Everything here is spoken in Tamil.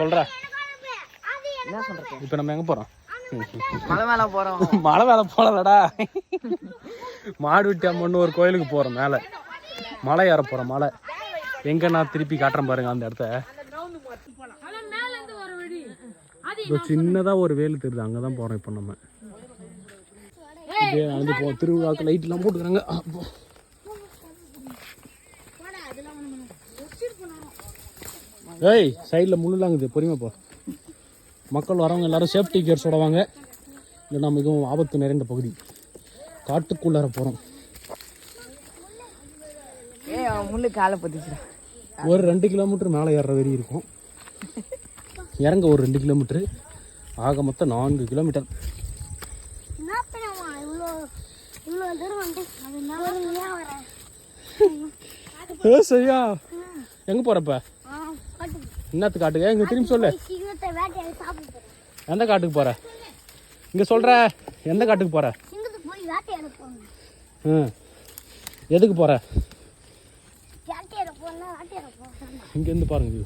சொல்ற? என்ன சொல்றது? இப்போ நம்ம எங்க போறோம்? மலை மேல போறோம். மலை மேலே போகலடா மாடு வெட்டி அம்மன் ஒரு கோயிலுக்கு போறோம் மேலே. மலை ஏற போறோம் மலை. எங்க நான் திருப்பி காட்டுறேன் பாருங்க அந்த இடத்த. இதோ சின்னதா ஒரு வேலு தெரியுது. அங்கதான் போறோம் இப்போ நம்ம. இதே நடந்து போ திருவிழாக்கு லைட் எல்லாம் போட்டுக்கிறாங்க. ஏய் சைடில் முள்ளுலாங்குது. பொறுமை போ. மக்கள் வரவங்க எல்லாரும் சேஃப்டி கியர்ஸோட வாங்க இல்லைன்னா மிகவும் ஆபத்து நிறைந்த பகுதி. காட்டுக்குள்ளார போகிறோம் ஏய் அவன் முள்ளு காலை பத்திச்சுடா. ஒரு ரெண்டு கிலோமீட்டர் மேலே ஏறுற வரி இருக்கும். இறங்க ஒரு ரெண்டு கிலோமீட்டர் ஆக மொத்தம் நான்கு கிலோமீட்டர் சரியா? எங்கே போகிறப்ப என்னத்து காட்டுங்க? இங்கே திரும்பி சொல்லு. எந்த காட்டுக்கு போகிற இங்கே சொல்கிற எந்த காட்டுக்கு போகிற ம் எதுக்கு போகிற இங்கேருந்து பாருங்க.